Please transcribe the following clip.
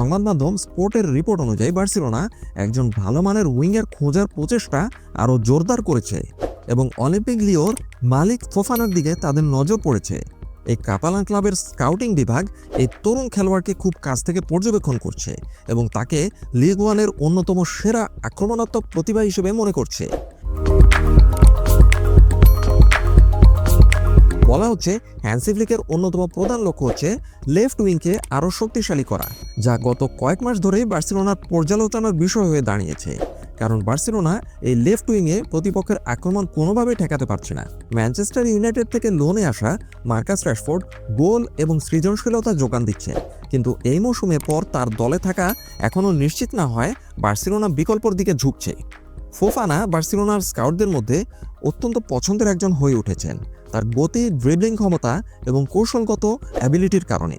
সংবাদ মাধ্যম স্পোর্টের রিপোর্ট অনুযায়ী বার্সেলোনা একজন ভালো মানের উইঙ্গার খোঁজার প্রচেষ্টা আরও জোরদার করেছে এবং অলিম্পিক লিওর মালিক ফোফানার দিকে তাদের নজর পড়েছে। এই কাপালান ক্লাবের স্কাউটিং বিভাগ এই তরুণ খেলোয়াড়কে খুব কাছ থেকে পর্যবেক্ষণ করছে এবং তাকে লিগ ওয়ানের অন্যতম সেরা আক্রমণাত্মক প্রতিভা হিসেবে মনে করছে। বলা হচ্ছে হ্যান্সি ফ্লিকের অন্যতম প্রধান লক্ষ্য হচ্ছে লেফট উইংকে আরও শক্তিশালী করা, যা গত কয়েক মাস ধরেই বার্সেলোনার পর্যালোচনার বিষয় হয়ে দাঁড়িয়েছে। কারণ বার্সেলোনা এই লেফট উইংয়ে প্রতিপক্ষের আক্রমণ কোনোভাবেই ঠেকাতে পারছে না। ম্যানচেস্টার ইউনাইটেড থেকে লোনে আসা মার্কাস র্যাশফোর্ড গোল এবং সৃজনশীলতা যোগান দিচ্ছে। কিন্তু এই মৌসুমে পর তার দলে থাকা এখনও নিশ্চিত না হয় বার্সেলোনা বিকল্পর দিকে ঝুঁকছে। ফোফানা বার্সেলোনার স্কাউটদের মধ্যে অত্যন্ত পছন্দের একজন হয়ে উঠেছেন। তার গতি ড্রিবলিং ক্ষমতা এবং কৌশলগত অ্যাবিলিটির কারণে।